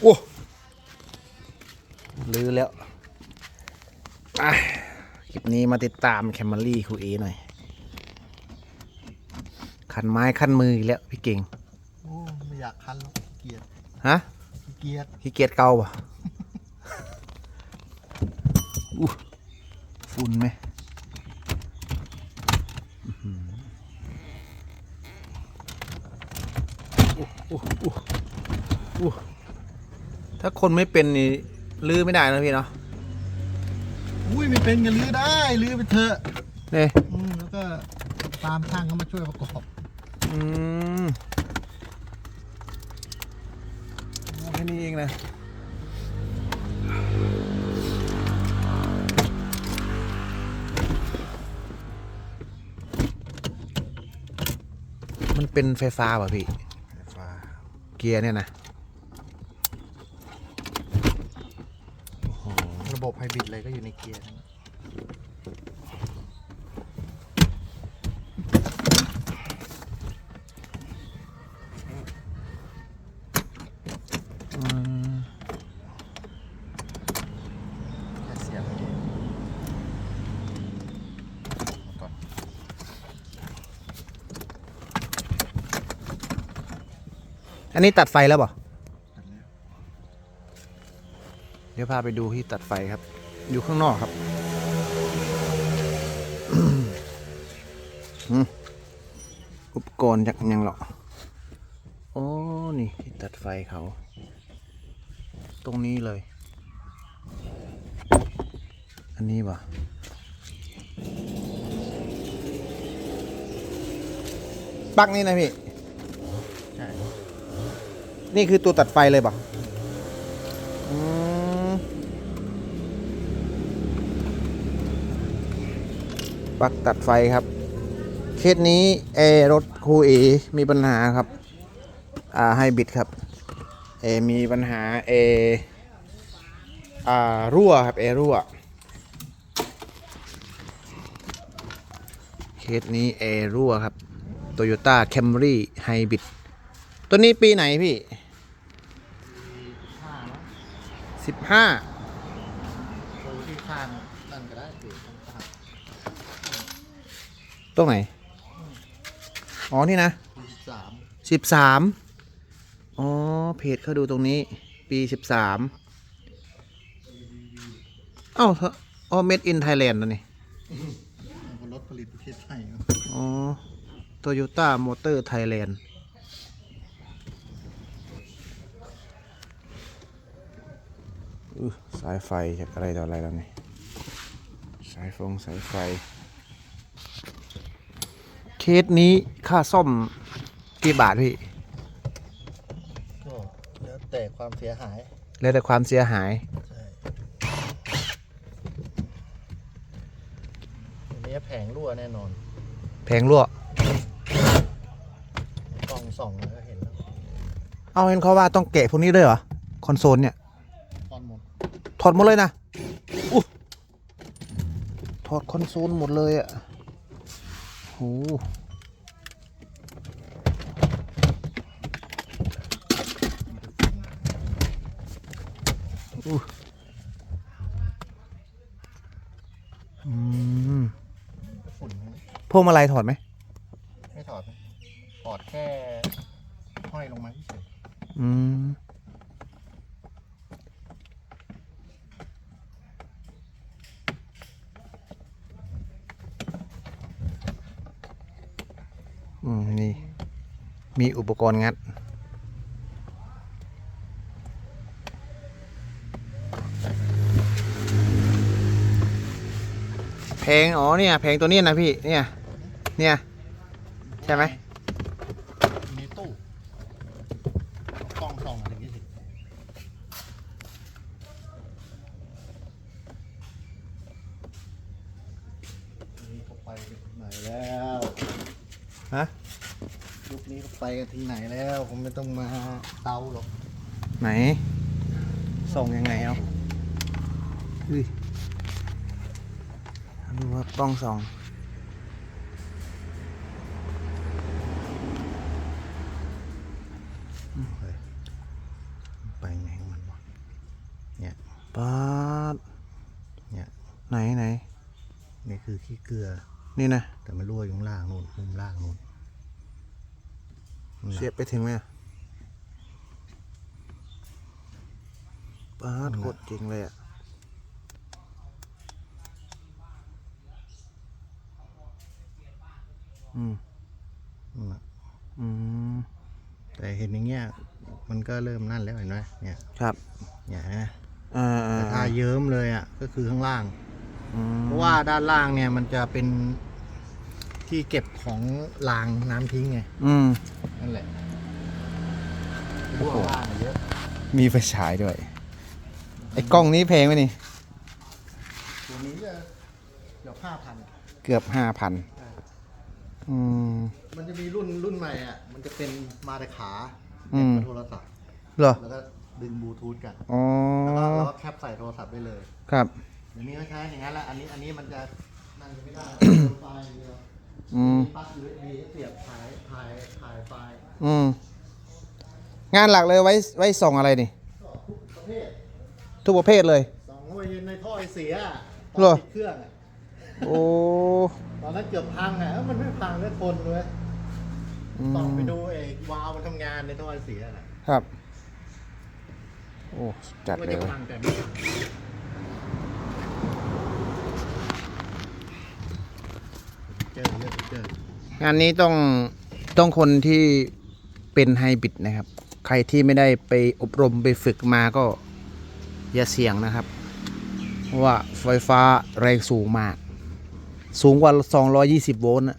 โอ้ลือแล้วอะคลิปนี้มาติดตามแคมเมอรี่ครูเอหน่อย คันไม้คันมืออีกแล้วพี่เก่งโอ้ไม่อยากคันหรอกขี้เกียจฮะขี้เกียจขี้เกียจเกาป่ะอู้ฝุ่นไหมอื้อหืออู้อู้อู้อู้ถ้า คนไม่เป็นนี่ลื้อไม่ได้นะพี่เนาะอุ้ยไม่เป็นกันลื้อได้ลื้อไปเถอะเนี่ยอืมแล้วก็ตามช่างเขามาช่วยประกอบอืมโอ้แค่นี้เองนะมันเป็นไฟฟ้าป่ะพี่ ไฟฟ้า เกียร์เนี่ยนะ ระบบ ไฮบริดอะไรก็อยู่ในเกียร์นั้นอืมแค่เสียบเองก่อนอันนี้ตัดไฟแล้วป่ะ อันนี้ เดี๋ยวพาไปดูที่ตัดไฟครับ อยู่ข้างนอกครับอืมอุปกรณ์จากยังหรอโอ้นี่ที่ตัดไฟเขา ตรงนี้เลย อันนี้ป่ะปลั๊กนี่นะพี่ใช่นี่คือตัวตัดไฟเลยป่ะอืม ปลั๊กตัดไฟครับ เคสนี้เออรถครูเอมีปัญหาครับอ่าให้บิดครับเอมีปัญหาเอร์อ่ารั่วครับเอร์รั่วเคสนี้เอร์รั่วครับ Toyota Camry Hybrid ตัวนี้ปีไหนพี่สิบห้า ตัวที่ข้างนั่นก็ได้สิข้าง ตรงไหน อ๋อ นี่นะที่สามสิบสามอ๋อ เพจเขาดูตรงนี้ ปีสิบสามเอ้าอ๋อ made in Thailand นะนี่รถผลิตประเทศไทยเนอะอ๋อ Toyota Motor Thailand อื้อสายไฟจากอะไรต่ออะไรแล้วนี่สายฟงสายไฟ เคสนี้ค่าซ่อมกี่บาทพี่ ก็แล้วแต่ความเสียหาย แล้วแต่ความเสียหายใช่อันนี้แผงรั่วแน่นอนแพงรั่ว กล้องส่องแล้วก็เห็นแล้วเอาเห็นเขาว่าต้องแกะพวกนี้ด้วยเหรอ คอนโซลเนี่ย ตอนหมดถอดหมดเลยนะอู้ถอดคอนโซลหมดเลยอะ่ะ โหอู้อืมพวงมาลัยถอดไหมถอดนะถอดแค่ห้อยลงมาเฉย อืม อืม นี่ มีอุปกรณ์งัดเพลงอ๋อ เนี่ยเพลงตัวนี้นะพี่ เนี่ย เนี่ย ใช่ไหมในตู้กล้องส่องอะไรอย่างนี้สินี่เขาไปถึงไหนแล้ว ฮะ ยุคนี้เขาไปกันถึงไหนแล้ว ผมไม่ต้องมาเตาหรอก ไหน ส่งยังไงเอาอุ้ยดูว่ากล้องส่องอืมไปไหนมาปาดเนี่ยไหนไหนนี่คือขี้เกลือ นี่นะ แต่มันรั่วอยู่ข้างล่างนู่นมุมล่างนู่น เสียบไปถึงไหมอะปาดโคตรจริงเลยอะอืมนั่นน่ะอืมแต่เห็นอย่างเงี้ยมันก็เริ่มนั่นแล้วเห็นไหมเนี่ยครับเนี่ยนะอ่าอ่าแต่ถ้าเยิ้มเลยอะก็คือข้างล่างอืมเพราะว่าด้านล่างเนี่ยมันจะเป็น ที่เก็บของรางน้ำทิ้งไง อืม นั่นแหละรั่วล่างเยอะมีไฟฉายด้วย ไอ้กล้องนี้แพงไหมนี่ ตัวนี้จะเกือบห้าพัน เกือบห้าพันอืม มันจะมีรุ่นรุ่นใหม่อะ มันจะเป็นมาแต่ขาอืมเป็นโทรศัพท์ เหรอ แล้วก็ดึงบลูทูธกัน อ๋อ แล้วก็แล้วก็แคปใส่โทรศัพท์ได้เลยครับ เดี๋ยวนี้ก็ใช้อย่างนั้นแหละ อันนี้อันนี้มันจะนั่นไม่ได้ไฟล์อย่างเดียว อืมปลั๊ก USB เสียบถ่ายถ่ายถ่ายไฟล์อืมงานหลักเลยไว้ไว้ส่องอะไรนี่ ก็ทุกประเภททุกประเภทเลย สองไว้ในท่อไอเสียอะตเหรอ นติดเครื่องอะโอ้ตอนนั้นเกือบพังอะเอ้ามันไม่พังก็ทนเลยอืต้องมไปดูเอกวาล์วมันทำงานในท่อไอเสียน่ะครับ โอ้จัดว่าเลยจะเว้ยพังแต่ไม่พัง เจอเยอะเจองานนี้ต้องต้องคนที่เป็นไฮบริดนะครับ ใครที่ไม่ได้ไปอบรมไปฝึกมาก็อย่าเสี่ยงนะครับ เพราะว่าไฟฟ้าแรงสูงมาก สูงกว่า 220 โวลต์อะ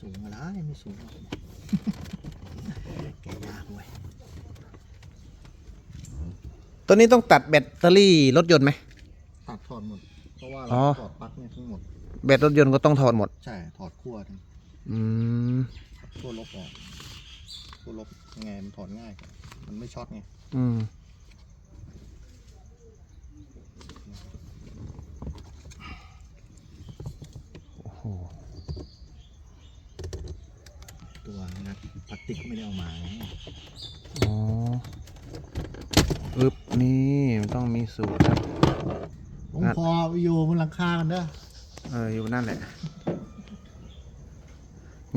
สูงอะไรไม่สูงหรอกแกยากเว้ยตัวนี้ต้องตัดแบตเตอรี่รถยนต์ไหมตัดถอดหมด เพราะว่าอ๋เราอถอด แบตรถยนต์ก็ต้องถอดหมด ใช่ถอดขั้วทั้งอืมขั้วลบออกขั้วลบยังไงมันถอดง่ายกว่ามันไม่ช็อตไงอืมโอ้โหตัวนัดพลาสติกไม่ได้เอามาไงอ๋ออึบนี่มันต้องมีสูตรครับลงคอวิโยบนหลังคากันเด้อ เอออยู่นั่นแหละ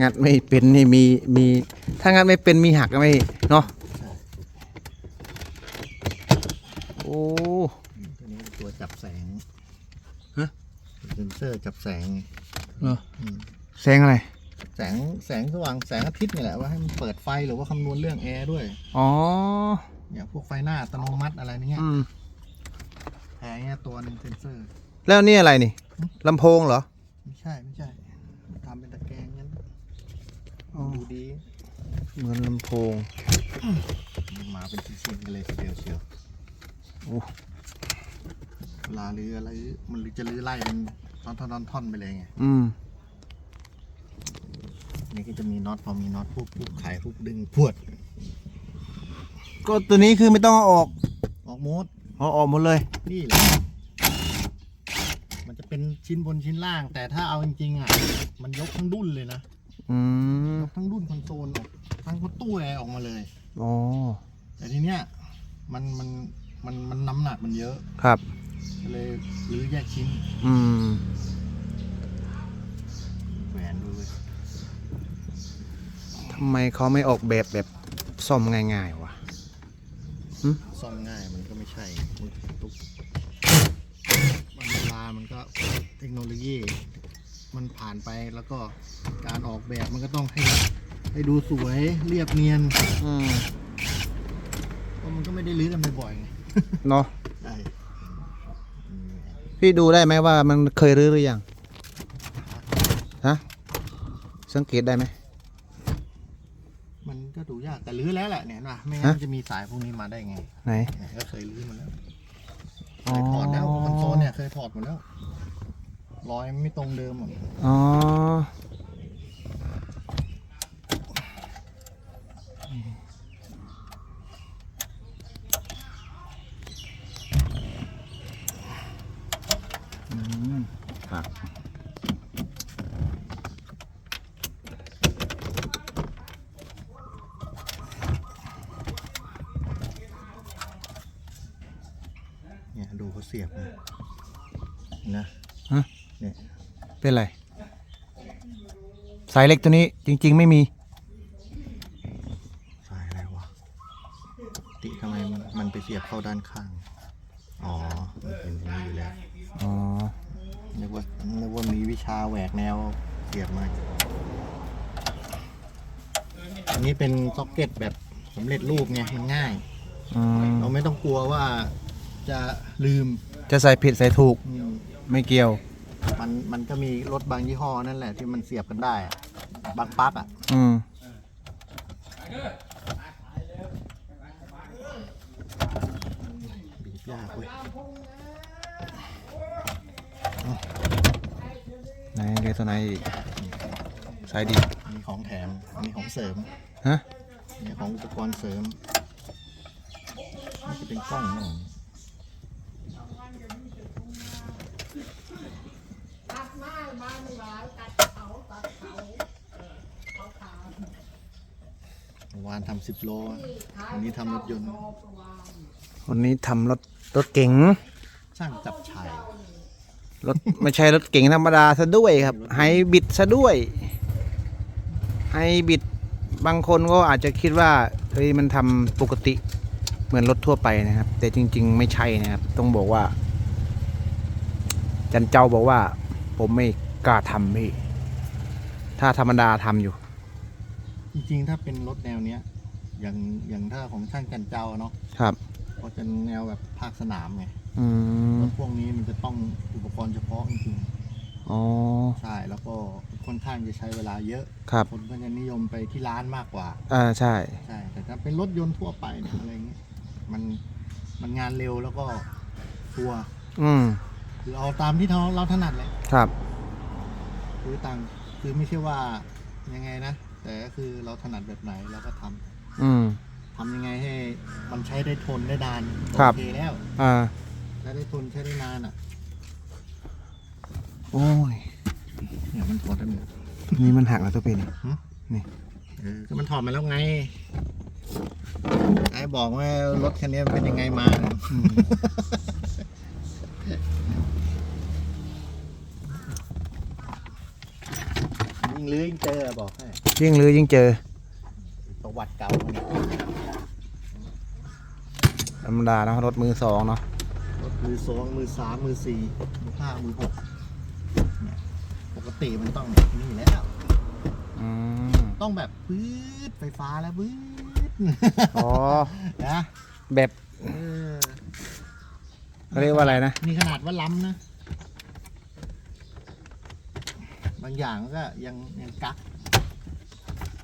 งัดไม่เป็นนี่มีมี ถ้างัดไม่เป็นมีหักก็ไม่เนาะโอ้ตัวนี้ตัวจับแสงฮะเซนเซอร์จับแสงเหรออืมแสงอะไร แสงแสงสว่างแสงอาทิตย์นี่แหละว่าให้มันเปิดไฟหรือว่าคำนวณเรื่องแอร์ด้วย อ๋อเนี่ยพวกไฟหน้าอัตโนมัติอะไรเนี้ยอืมแพงเนี่ยตัวหนึ่งเซนเซอร์ แล้วนี่อะไรนี่ลำโพงเหรอ ไม่ใช่ไม่ใช่ทำเป็นตะแกรงงั้นอ๋อ ดูดีเหมือนลำโพงมันมาเป็นชิ้นๆกันเลยทีเดียวเชียวโอ้ เวลาลื้ออะไรมันจะลื้อไล่เป็นท่อนๆท่อนๆไปเลยไงอืม นี่ก็จะมีน็อตพอมีน็อตปุ๊บปุ๊บไขปุ๊บดึงพวดก็ตัวนี้คือไม่ต้องเอาออกออกโมดเอาออกหมดเลย นี่แหละมันจะ เป็นชิ้นบนชิ้นล่าง แต่ถ้าเอาจริงๆอะ มันยกทั้งดุ้นเลยนะอืมยกทั้งดุ้นคอนโซลออกทั้งตู้แอร์ออกมาเลย อ๋อแต่ทีเนี้ยมันมันมันมันน้ำหนักมันเยอะครับ ก็เลยรื้อแยกชิ้นอืม แหวนดูเลยทำไมเขาไม่ออกแบบแบบซ่อมง่ายๆวะซ่อมง่ายมันก็ไม่ใช่มันตุ๊ก มันเวลามันก็เทคโนโลยี มันผ่านไปแล้วก็การออกแบบมันก็ต้องให้ให้ดูสวยเรียบเนียนอืมเพราะมันก็ไม่ได้ลื้อกันบ่อยๆไงเนาะใช่อืมพี่ดูได้ไหมว่ามันเคยรื้อหรือยังฮะสังเกตได้ไหม มันก็ดูยากแต่ลื้อแล้วแหละเนี่ยนะไม่งั้นฮะ มันจะมีสายพวกนี้มาได้ไงไหน เนี่ยก็เคยลื้อมาแล้วอ๋ เคอยถอดแล้วคอนโซลเนี่ยเคยถอดหมดแล้วรอยมันไม่ตรงเดิมหมดอ๋ออืมครับ เขาเสียบ นะนะฮะ เนี่ยเป็นไร สายเล็กตัวนี้จริง ๆ ไม่มี สายอะไรวะติทำไมมันมันไปเสียบเข้าด้านข้าง อ๋อ มันเป็นอย่างนี้อยู่แล้วอ๋อ นึกว่านึกว่ามีวิชาแหวกแนวเสียบมาอันนี้เป็นซ็อกเก็ตแบบสำเร็จรูปไงมันง่าย อืมเราไม่ต้องกลัวว่าจะลืม จะใส่ผิดใส่ถูกอืมไม่เกี่ยว มันมันก็มีรถบางยี่ห้อนั่นแหละที่มันเสียบกันได้อะบางปลั๊กอะอืมบีบยากเว้ยไหนเรียกตัวไหนอีกสายดีอันนี้ของแถมอันนี้ของเสริมฮะอันนี้ของอุปกรณ์เสริมนี่จะเป็นกล้อง เนาะเมื่อวานทำสิบโลอะวันนี้ทำรถยนต์ วันนี้ทำรถรถเก๋งช่างจับชัยรถไม่ใช่รถเก๋งธรรมดาซะด้วยครับไฮบริดซะด้วยไฮบริดบางคนก็อาจจะคิดว่าเฮ้ยมันทำปกติเหมือนรถทั่วไปนะครับ แต่จริง ๆ ไม่ใช่นะครับ ต้องบอกว่า จันเจ้าบอกว่า ผมไม่ กล้าทำพี่ ถ้าธรรมดาทำอยู่ จริงๆ ถ้าเป็นรถแนวเนี้ย อย่างอย่างถ้าของช่างกันเจ้าเนาะครับ ก็จะแนวแบบภาคสนามไงอืมรถพวกนี้มันจะต้องอุปกรณ์เฉพาะจริงอ๋อ ๆใช่แล้วก็ค่อนข้างจะใช้เวลาเยอะครับ คนก็จะนิยมไปที่ร้านมากกว่า อ่าใช่ ใช่แต่ถ้าเป็นรถยนต์ทั่วไปเนี่ยอะไรเงี้ยมันมันงานเร็วแล้วก็ชัวร์อืมคือเอาตามที่เราเราถนัดเลย ครับ คือต่างคือไม่ใช่ว่ายังไงนะ แต่ก็คือเราถนัดแบบไหนเราก็ทำอืม ทำยังไงให้มันใช้ได้ทนได้นานครับโอเคแล้วอ่า ใช้ได้ทนใช้ได้นานอะโอ้ย เนี่ยมันถอดได้หมด นี่มันหักแล้วตัวเป็นหึนี่ เออก็มันถอดมาแล้วไงไอ้บอกว่ารถคันนี้มันเป็นยังไงมาอืม ยิ่ง ลื้อยิ่งเจอบอกให้ยิ่งลือยิ่งเจอ ประวัติเก่ามันเนี่ยธรรมดาเนอะรถมือสองเนาะรถมือสองมือสามมือสี่มือห้ามือหกเนี่ยปกติมันต้องนี่แล้ว อืมต้องแบบปื๊ดไฟฟ้าแล้วปื๊ดอ๋อ นะแบบเออเขาเรียกว่าอะไรนะ นี่ขนาดว่าล้ำนะ บางอย่างก็ยังยังกัก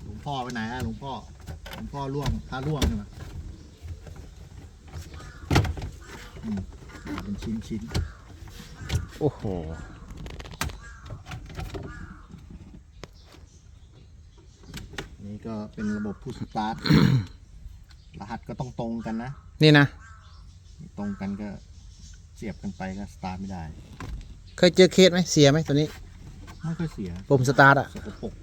หลวงพ่อไปไหนอะหลวงพ่อหลวงพ่อร่วงพระร่วงใช่ไหมอืมเป็นชิ้นชิ้นโอ้โหๆนี่ก็เป็นระบบผู้สตาร์ท รหัสก็ต้องตรงกันนะ นี่นะ ตรงกันก็เสียบกันไปก็สตาร์ทไม่ได้ เคยเจอเคสไหมเสียไหมตัวนี้ ไม่ค่อยเสียปุ่มสตาร์ทอะสกปรก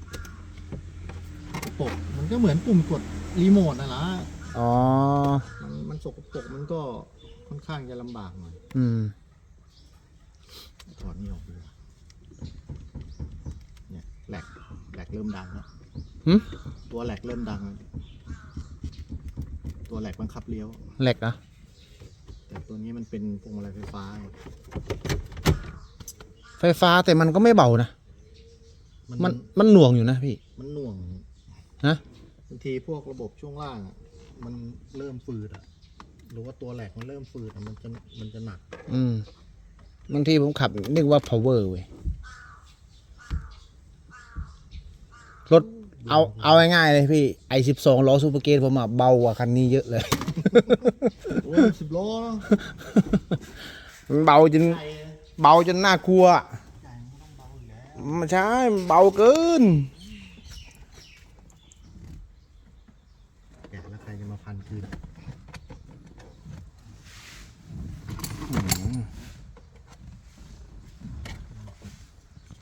สกปรกมันก็เหมือนปุ่มกดรีโมทนะล่ะอ๋อ มันมันสกปรกมันก็ค่อนข้างจะลำบากหน่อยอืม ถอดนี่ออกดีกว่าเนี่ยแหลกแหลกเริ่มดังแล้วหึ ตัวแหลกเริ่มดังแล้วตัวแหลกบังคับเลี้ยว แหลกเหรอแต่ตัวนี้มันเป็นพวงมาลัยไฟฟ้าไงไฟฟ้าแต่มันก็ไม่เบานะ มันมันหน่วงอยู่นะพี่ มันหน่วงฮะบางทีพวกระบบช่วงล่างอะมันเริ่มฝืดอะ หรือว่าตัวแหลกมันเริ่มฝืดอะมันจะมันจะหนัก อืมบางทีผมขับนึกว่า power เว้ยรถเอาเอาง่ายๆเลยพี่ไอสิบสองล้อซูเปอร์เกตผมอะเบากว่าคันนี้เยอะเลย โอ้สิบโลเนอะมันเบาจนใหญ่เบาจนน่ากลัวใหญ่มันก็ต้องเบาอยู่แล้วไม่ใช่มันเบาเกินแกะแล้วใครจะมาพันคืน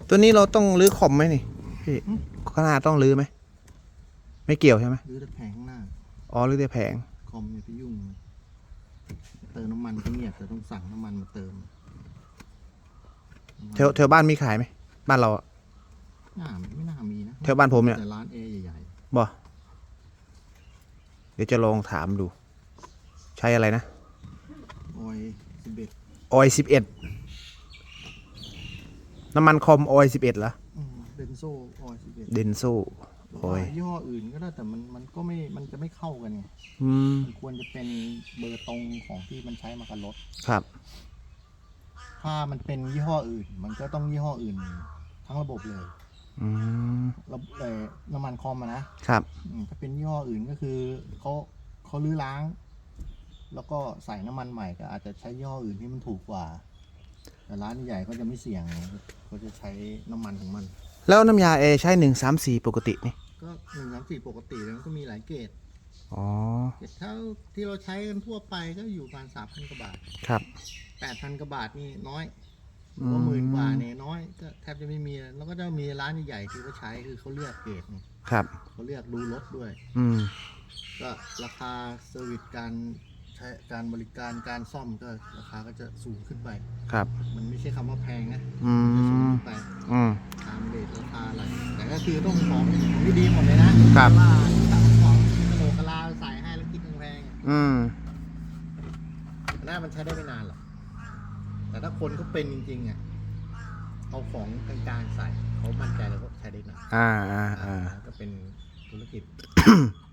ตัวนี้เราต้องรื้อคอมไหมนี่พี่ข้างหน้าต้องรื้อไหม ไม่เกี่ยวใช่ไหมหรือแต่แผงข้างหน้า อ๋อรื้อแต่แผง คอมอย่าไปยุ่ง เติมน้ำมันก็เงียบแต่ต้องสั่งน้ำมันมาเติมแถวแถวบ้านมีขายไหม บ้านเราอะน่าไม่น่ามีนะแถวบ้านผมเนี่ย แต่ร้านเอใหญ่บ่ เดี๋ยวจะลองถามดู ใช้อะไรนะ ๆออยสิบเอ็ดออยสิบเอ็ดน้ำมันคอมออยสิบเอ็ดเหรอ เบนโซออยสิบเอ็ดเดนโซออยยี่ห้ออื่นก็ได้แต่มันมันก็ไม่มันจะไม่เข้ากันไงอืม มันควรจะเป็นเบอร์ตรงของที่มันใช้มากับรถ ครับ ถ้ามันเป็นยี่ห้ออื่น มันก็ต้องยี่ห้ออื่น ทั้งระบบเลยอืมระบบเอ่อน้ำมันคอมอะนะ ครับ อืมถ้าเป็นยี่ห้ออื่นก็คือเขาเขาลื้อล้าง แล้วก็ใส่น้ำมันใหม่ก็อาจจะใช้ยี่ห้ออื่นที่มันถูกกว่า แต่ร้านใหญ่ก็จะไม่เสี่ยงเขาจะใช้น้ำมันของมัน แล้วน้ำยาเอใช้หนึ่งสามสี่ปกตินี่ก็หนึ่งสามสี่ปกติแล้วมันก็มีหลายเกรดอ๋อเกรดเท่าที่เราใช้กันทั่วไปก็อยู่ประมาณสามพันกว่าบาทครับ แปดพันกว่าบาทนี่น้อย หอืรือมว่าหมื่นกว่าเนี่ยน้อยก็แทบจะไม่มีแล้วก็จะมีร้านใหญ่ๆที่เขาใช้คือเขาเลือกเกรดไงครับ เขาเลือกดูรถด้วย อืม ก็ราคาเซอร์วิสการใช้การบริการการซ่อมก็ราคาก็จะสูงขึ้นไป ครับ มันไม่ใช่คำว่าแพงนะอืจะสูงม ขึ้นไปอืม ตามเรทราคาอะไร แต่ก็คือต้องของของที่ดีหมดเลยนะครับ ว่าสั่งของกระโหลกกระลาใส่ให้แล้วคิดแพงๆอืมอันนั้นมันใช้ได้ไม่นานหรอก แต่ถ้าคนเขาเป็นจริงๆอะเอาของกลางๆใส่เขามั่นใจแล้วก็ใช้ได้นานอ่าอ่าอ่าก็เป็นธุรกิจ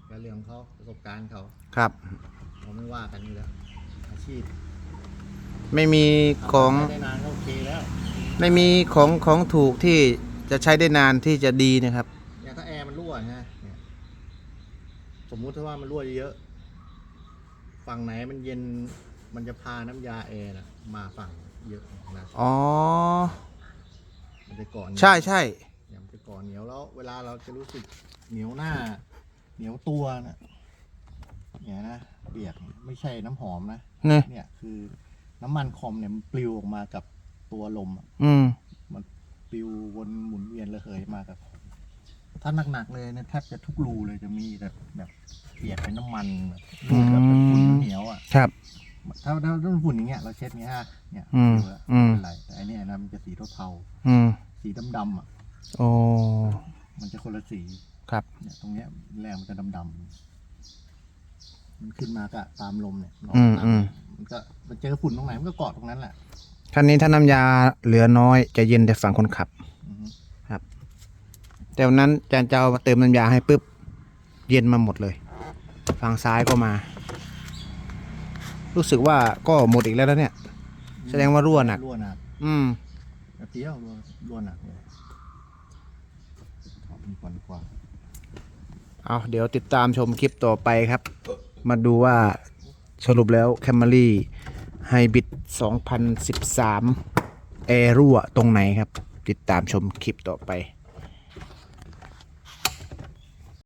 ก็เรื่องของเขาประสบการณ์เขาครับเราไม่ว่ากันนี่แล้วอาชีพไม่มีของใช้ได้นานก็โอเคแล้วไม่มีของของถูกที่จะใช้ได้นานที่จะดีนะครับเนี่ยถ้าแอร์มันรั่วนะเนี่ยสมมุติถ้าว่ามันรั่วเยอะ ฝั่งไหนมันเย็นมันจะพาน้ำยาแอร์น่ะมาฝั่ง เยอะนะอ๋อ มันจะก่อนใช่ใช่เนี่ยมันจะก่อนเหนียวแล้ว เวลาเราจะรู้สึกเหนียวหน้า เหนียวตัวนะเนี่ยนะเปียกไม่ใช่น้ำหอมนะนี่เนี่ยคือน้ำมันคอมเนี่ยมันปลิวออกมากับตัวลมอะอืมมันปลิววนหมุนเวียนระเหยมากับถ้าหนักๆเลยเนี่ยแทบจะทุกรูเลยจะมีแบบแบบเปียกเป็นน้ำมันแบบรูปแบบเป็นฝุ่นเหนียวอะครับ ถ้าถ้าถ้าเป็นฝุ่นอย่างเงี้ยเราเช็ดเนี้ยฮะเนี่ยอืมดูแล้วอืม ไม่เป็นไรแต่อันเนี้ยนะมันจะสีเทาอืมๆสีดำๆอะโอ้มันจะคนละสีครับ เนี่ยตรงเนี้ยแรงมันจะดำๆมันขึ้นมาก็ตามลมเนี่ยลงอืมตามอืม มันก็มันเจอฝุ่นตรงไหนมันก็เกาะตรงนั้นแหละคันนี้ถ้าน้ำยาเหลือน้อยจะเย็นแต่ฝั่งคนขับ อือฮึแต่วันนั้นอาจารย์จะเอามาเติมน้ำยาให้ปุ๊บ เย็นมาหมดเลย ฝั่งซ้ายก็มา รู้สึกว่าก็หมดอีกแล้วนะเนี่ย แสดงว่ารั่วหนัก รั่วหนักอืมแบบเดียวรั่วรั่วหนักเลยขอบคุณก่อนดีกว่าเอาเดี๋ยวติดตามชมคลิปต่อไปครับ มาดูว่าสรุปแล้วแคม r รี่ไฮบิด2013 แอร์รั่วตรงไหนครับ ติดตามชมคลิปต่อไป